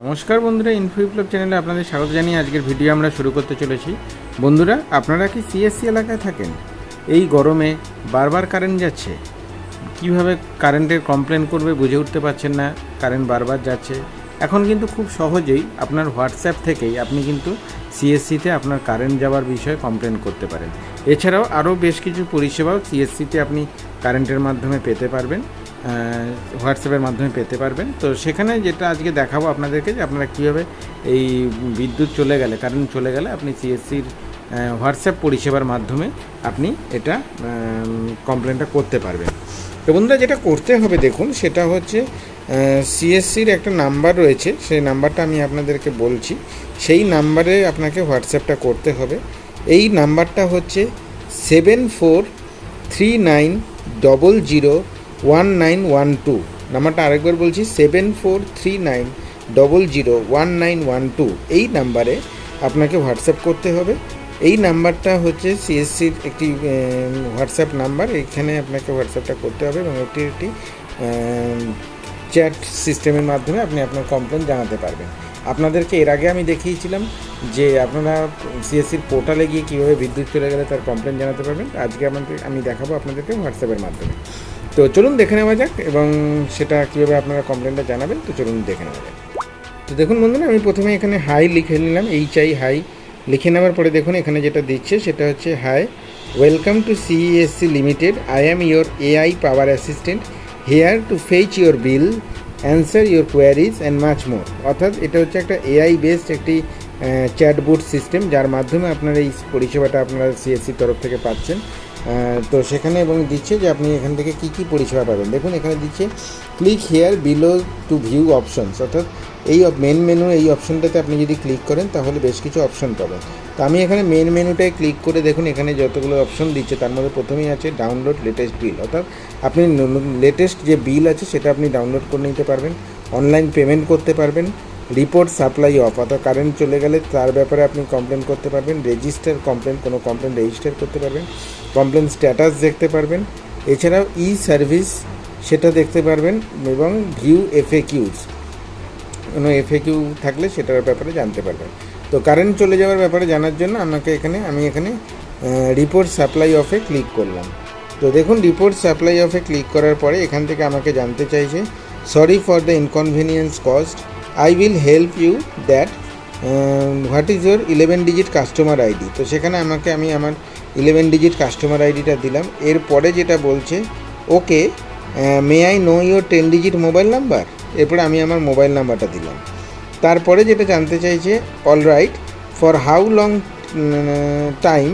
নমস্কার বন্ধুরা ইনফো বিপ্লব চ্যানেলে আপনাদের স্বাগত জানিয়ে আজকের ভিডিও আমরা শুরু করতে চলেছি। বন্ধুরা, আপনারা কি সিএসসি এলাকায় থাকেন? এই গরমে বারবার কারেন্ট যাচ্ছে। কীভাবে কারেন্টের কমপ্লেন করবে বুঝে উঠতে পারছেন না কারেন্ট বারবার যাচ্ছে। এখন কিন্তু খুব সহজেই আপনার হোয়াটসঅ্যাপ থেকেই আপনি কিন্তু সিএসসিতে আপনার কারেন্ট যাওয়ার বিষয়ে কমপ্লেন করতে পারেন। এছাড়াও আরও বেশ কিছু পরিষেবাও সিএসসিতে আপনি কারেন্টের মাধ্যমে পেতে পারবেন। হোয়াটসঅ্যাপের মাধ্যমে পেতে পারবেন। তো সেখানে যেটা আজকে দেখাবো আপনাদেরকে যে আপনারা কীভাবে এই বিদ্যুৎ চলে গেলে কারেন্ট চলে গেলে আপনি সিএসসির হোয়াটসঅ্যাপ পরিষেবার মাধ্যমে আপনি এটা কমপ্লেনটা করতে পারবেন। তো বন্ধুরা যেটা করতে হবে দেখুন, সেটা হচ্ছে সিএসসির একটা নাম্বার রয়েছে, সেই নাম্বারটা আমি আপনাদেরকে বলছি। সেই নাম্বারে আপনাকে হোয়াটসঅ্যাপটা করতে হবে। এই নাম্বারটা হচ্ছে seven four three nine double zero one nine one two নাম্বারটা আরেকবার বলছি seven four three nine double zero one nine one two এই নাম্বারে আপনাকে হোয়াটসঅ্যাপ করতে হবে। এই নাম্বারটা হচ্ছে সিএসসির একটি হোয়াটসঅ্যাপ নাম্বার। এখানে আপনাকে হোয়াটসঅ্যাপটা করতে হবে এবং এটি একটি চ্যাট সিস্টেমের মাধ্যমে আপনি আপনার কমপ্লেন জানাতে পারবেন। আপনাদেরকে এর আগে আমি দেখিয়েছিলাম যে আপনারা সিএসসির পোর্টালে গিয়ে কীভাবে বিদ্যুৎ চলে গেলে তার কমপ্লেন জানাতে পারবেন। আজকে আমাদের, আমি দেখাবো আপনাদেরকে হোয়াটসঅ্যাপের মাধ্যমে। তো চলুন দেখে নেওয়া যাক এবং সেটা কীভাবে আপনারা কমপ্লেনটা জানাবেন, তো চলুন দেখে নেওয়া যাক। তো দেখুন বন্ধুরা, আমি প্রথমে এখানে হাই লিখে নিলাম এইচ আই হাই লিখে নেওয়ার পরে দেখুন এখানে যেটা দিচ্ছে সেটা হচ্ছে hi welcome to CSC limited I am your AI power assistant here to fetch your bill answer your queries and much more অর্থাৎ এটা হচ্ছে একটা এআই বেসড একটি চ্যাটবোর্ড সিস্টেম যার মাধ্যমে আপনার এই পরিষেবাটা আপনারা সিএসসির তরফ থেকে পাচ্ছেন। তো সেখানে এবং দিচ্ছে যে আপনি এখান থেকে কী কী পরিষেবা পাবেন। দেখুন, এখানে দিচ্ছে click here below to view options অর্থাৎ এই মেন মেনু এই অপশনটাতে আপনি যদি ক্লিক করেন, তাহলে বেশ কিছু অপশন পাবেন। তো আমি এখানে মেন মেনুটায় ক্লিক করে দেখুন, এখানে যতগুলো অপশন দিচ্ছে, তার মধ্যে প্রথমেই আছে ডাউনলোড লেটেস্ট বিল অর্থাৎ আপনি লেটেস্ট যে বিল আছে, সেটা আপনি ডাউনলোড করে নিতে পারবেন অনলাইন পেমেন্ট করতে পারবেন রিপোর্ট সাপ্লাই অফ অর্থাৎ কারেন্ট চলে গেলে তার ব্যাপারে আপনি কমপ্লেন করতে পারবেন রেজিস্টার কমপ্লেন কোনো কমপ্লেন রেজিস্টার করতে পারবেন কমপ্লেন স্ট্যাটাস দেখতে পারবেন। এছাড়াও ই সার্ভিস সেটা দেখতে পারবেন এবং ভিউ এফএ কিউজ কোনো এফএ কিউ থাকলে সেটার ব্যাপারে জানতে পারবেন। তো কারেন্ট চলে যাওয়ার ব্যাপারে জানার জন্য আমাকে এখানে, আমি এখানে রিপোর্ট সাপ্লাই অফে ক্লিক করলাম। তো দেখুন রিপোর্ট সাপ্লাই অফে ক্লিক করার পরে এখান থেকে আমাকে জানতে চাইছে sorry for the inconvenience caused I will help you that what is your eleven digit customer ID তো সেখানে আমাকে আমি আমার ইলেভেন ডিজিট কাস্টমার আইডিটা দিলাম। এরপরে যেটা বলছে, okay may I know your ten digit mobile number এরপরে আমি আমার মোবাইল নাম্বারটা দিলাম। তারপরে যেটা জানতে চাইছে all right for how long time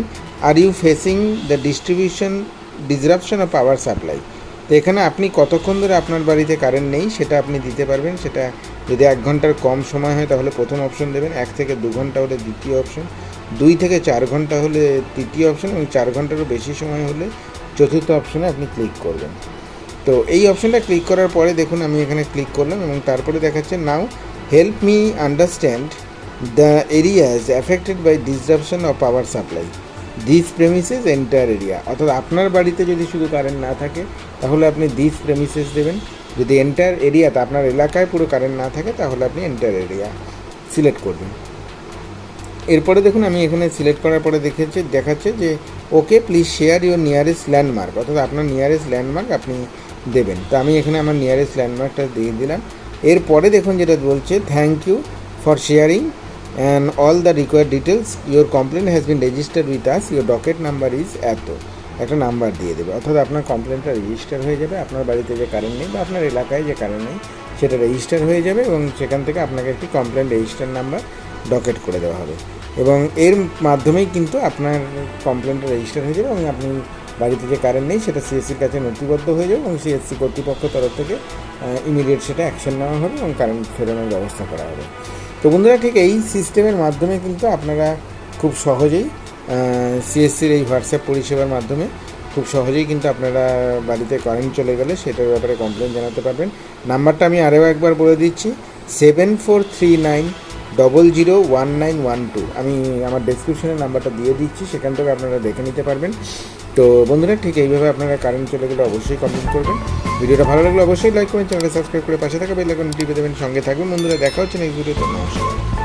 are you facing the distribution disruption of power supply তো এখানে আপনি কতক্ষণ ধরে আপনার বাড়িতে কারেন্ট নেই, সেটা আপনি দিতে পারবেন, সেটা যদি এক ঘণ্টার কম সময় হয়, তাহলে প্রথম অপশন দেবেন। এক থেকে দু ঘণ্টা হলে দ্বিতীয় অপশন দুই থেকে চার ঘণ্টা হলে তৃতীয় অপশন এবং চার ঘন্টারও বেশি সময় হলে চতুর্থ অপশনে আপনি ক্লিক করবেন। তো এই অপশনটা ক্লিক করার পরে দেখুন, আমি এখানে ক্লিক করলাম এবং তারপরে দেখাচ্ছে now help me understand the areas affected by disruption of power supply this premises entire area অর্থাৎ আপনার বাড়িতে যদি শুধু কারেন্ট না থাকে, তাহলে আপনি দিস প্রেমিসেস দেবেন। যদি এন্টায়ার এরিয়াতে আপনার এলাকায় পুরো কারেন্ট না থাকে, তাহলে আপনি এন্টার এরিয়া সিলেক্ট করবেন। এরপরে দেখুন, আমি এখানে সিলেক্ট করার পরে দেখেছে, দেখাচ্ছে যে okay please share your nearest landmark অর্থাৎ আপনার নিয়ারেস্ট ল্যান্ডমার্ক আপনি দেবেন। তো আমি এখানে আমার নিয়ারেস্ট ল্যান্ডমার্কটা দিয়ে দিলাম। এরপরে দেখুন, যেটা বলছে thank you for sharing and all the required details your complain has been registered with us your docket number is এত। একটা নাম্বার দিয়ে দেবে। অর্থাৎ আপনার কমপ্লেনটা রেজিস্টার হয়ে যাবে, আপনার বাড়িতে যে কারেন্ট নেই বা আপনার এলাকায় যে কারেন্ট নেই, সেটা রেজিস্টার হয়ে যাবে এবং সেখান থেকে আপনাকে একটি কমপ্লেন রেজিস্টার নাম্বার ডকেট করে দেওয়া হবে। এবং এর মাধ্যমেই কিন্তু আপনার কমপ্লেনটা রেজিস্টার হয়ে যাবে এবং আপনি বাড়িতে যে কারেন্ট নেই, সেটা সিএসসির কাছে নথিবদ্ধ হয়ে যাবে এবং সিএসসি কর্তৃপক্ষ তরফ থেকে ইমিডিয়েট সেটা অ্যাকশন নেওয়া হবে এবং কারেন্ট ফেরানোর ব্যবস্থা করা হবে। তো বন্ধুরা, ঠিক এই সিস্টেমের মাধ্যমে কিন্তু আপনারা খুব সহজেই সিএসসির এই হোয়াটসঅ্যাপ পরিষেবার মাধ্যমে খুব সহজেই কিন্তু আপনারা বাড়িতে কারেন্ট চলে গেলে সেটার ব্যাপারে কমপ্লেন জানাতে পারবেন। নাম্বারটা আমি আরও একবার বলে দিচ্ছি seven four three nine double zero one nine one two আমি আমার ডেসক্রিপশনের নাম্বারটা দিয়ে দিচ্ছি, সেখান থেকে আপনারা দেখে নিতে পারবেন। তো বন্ধুরা, ঠিক এইভাবে আপনারা কারেন্ট চলে গেলে অবশ্যই কমপ্লেন করবেন। ভিডিওটা ভালো লাগলে অবশ্যই লাইক করবেন চ্যানেলকে সাবস্ক্রাইব করে পাশে থাকা বেল টিপে দেবেন। সঙ্গে থাকবেন বন্ধুরা, দেখা হচ্ছে নেক্সট ভিডিওতে নমস্কার।